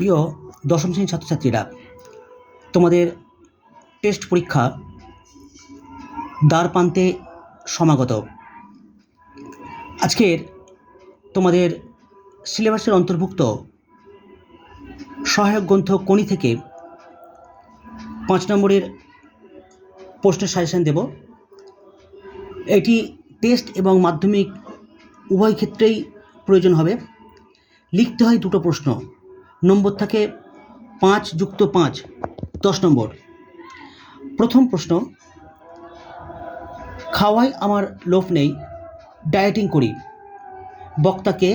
প্রিয় দশম শ্রেণির ছাত্রছাত্রীরা, তোমাদের টেস্ট পরীক্ষা দ্বার প্রান্তে সমাগত। আজকের তোমাদের সিলেবাসের অন্তর্ভুক্ত সহায়ক গ্রন্থ কোনি থেকে পাঁচ নম্বরের প্রশ্নের সাজেশন দেব। এটি টেস্ট এবং মাধ্যমিক উভয় ক্ষেত্রেই প্রয়োজন হবে। লিখতে হয় দুটো প্রশ্ন। নম্বর থাকে পাঁচ যুক্ত পাঁচ, দশ নম্বর। প্রথম প্রশ্ন, খাওয়াই আমার লোভ নেই, ডায়েটিং করি। বক্তাকে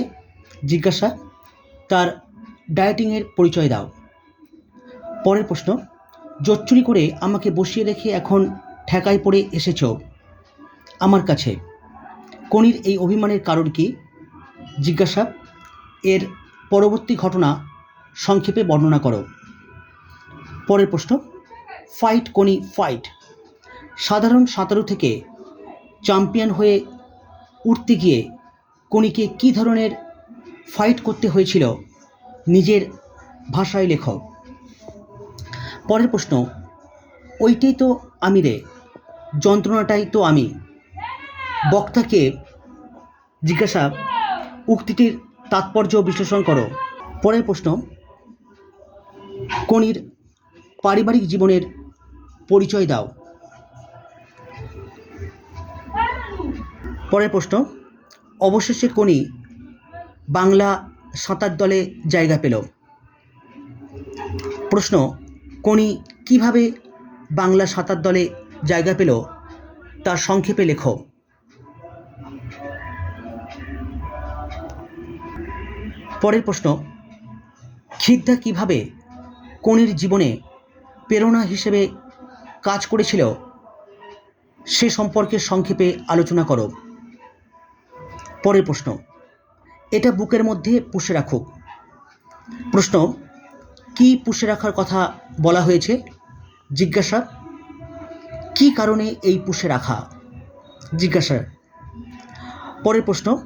জিজ্ঞাসা, তার ডায়েটিংয়ের পরিচয় দাও। পরের প্রশ্ন, জোচ্চুরি করে আমাকে বসিয়ে রেখে এখন ঠেকায় পড়ে এসেছ, আমার কাছে। কনির এই অভিমানের কারণ কি? জিজ্ঞাসা, এর পরবর্তী ঘটনা সংক্ষেপে বর্ণনা করো। পরের প্রশ্ন ফাইট কোনি ফাইট সাধারণ সাঁতারু থেকে চ্যাম্পিয়ন হয়ে উঠতে গিয়ে কোনিকে কী ধরনের ফাইট করতে হয়েছিল নিজের ভাষায় লেখ। পরের প্রশ্ন, ওইটাই তো আমি রে, যন্ত্রণাটাই তো আমি। বক্তাকে জিজ্ঞাসা, উক্তিটির তাৎপর্য বিশ্লেষণ করো। পরের প্রশ্ন কনির পারিবারিক জীবনের পরিচয় দাও। পরের প্রশ্ন, অবশেষে কোনি বাংলা সাঁতার দলে জায়গা পেল। প্রশ্ন কোনি কীভাবে বাংলা সাঁতার দলে জায়গা পেল তার সংক্ষেপে লেখো। পরের প্রশ্ন, খিদ্দা কীভাবে কোনির জীবনে প্রেরণা হিসেবে কাজ করেছিল, সে সম্পর্কে সংক্ষেপে আলোচনা করো। পরের প্রশ্ন, এটা বুকের মধ্যে পুষে রাখুক। প্রশ্ন, কি পুষে রাখার কথা বলা হয়েছে? জিজ্ঞাসা, কি কারণে এই পুষে রাখা? জিজ্ঞাসা, পরের প্রশ্ন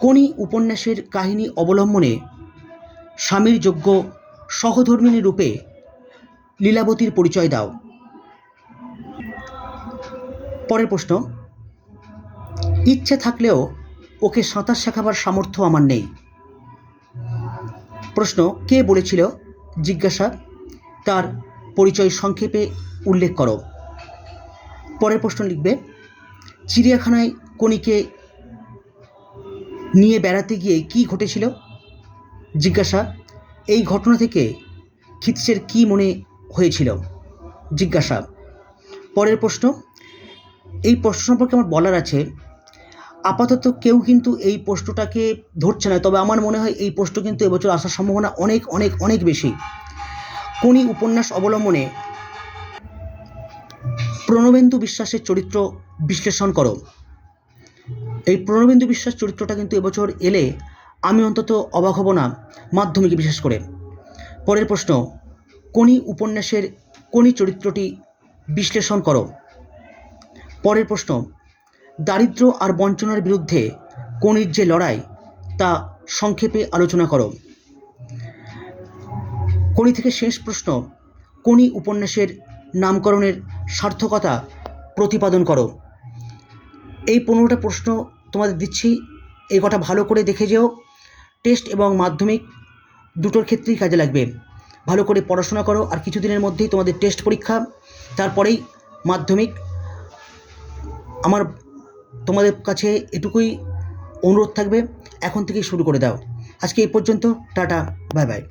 কোনি উপন্যাসের কাহিনী অবলম্বনে স্বামীর যোগ্য সহধর্মিণী রূপে লীলাবতীর পরিচয় দাও। পরের প্রশ্ন, ইচ্ছে থাকলেও ওকে সাঁতার শেখাবার সামর্থ্য আমার নেই। প্রশ্ন, কে বলেছিল? জিজ্ঞাসা, তার পরিচয় সংক্ষেপে উল্লেখ করো। পরের প্রশ্ন লিখবে, চিড়িয়াখানায় কণিকে নিয়ে বেড়াতে গিয়ে কি ঘটেছিল? জিজ্ঞাসা এই ঘটনা থেকে খিৎসের কি মনে হয়েছিল? জিজ্ঞাসা। পরের প্রশ্ন, এই প্রশ্ন সম্পর্কে আমার বলার আছে, আপাতত কেউ কিন্তু এই প্রশ্নটাকে ধরছে না, তবে আমার মনে হয় এই প্রশ্ন কিন্তু এবছর আসার সম্ভাবনা অনেক অনেক অনেক বেশি। কোনি উপন্যাস অবলম্বনে প্রণবেন্দু বিশ্বাসের চরিত্র বিশ্লেষণ করো। এই প্রণবেন্দু বিশ্বাস চরিত্রটা কিন্তু এবছর এলে আমি অন্তত অবাক হব না মাধ্যমিকে বিশেষ করে। পরের প্রশ্ন, কোনি উপন্যাসের কোনি চরিত্রটি বিশ্লেষণ করো? পরের প্রশ্ন, দারিদ্র্য আর বঞ্চনার বিরুদ্ধে কোনির যে লড়াই, তা সংক্ষেপে আলোচনা করো। কোনি থেকে শেষ প্রশ্ন, কোনি উপন্যাসের নামকরণের সার্থকতা প্রতিপাদন করো। এই পনেরোটা প্রশ্ন তোমাদের দিচ্ছি এই কটা ভালো করে দেখে যেও। টেস্ট এবং মাধ্যমিক দুটোর ক্ষেত্রেই কাজে লাগবে। ভালো করে পড়াশোনা করো আর কিছুদিনের মধ্যেই তোমাদের টেস্ট পরীক্ষা, তারপরেই মাধ্যমিক। আমার, তোমাদের কাছে এটুকুই অনুরোধ থাকবে, এখন থেকেই শুরু করে দাও। আজকে এই পর্যন্ত, টাটা বাই বাই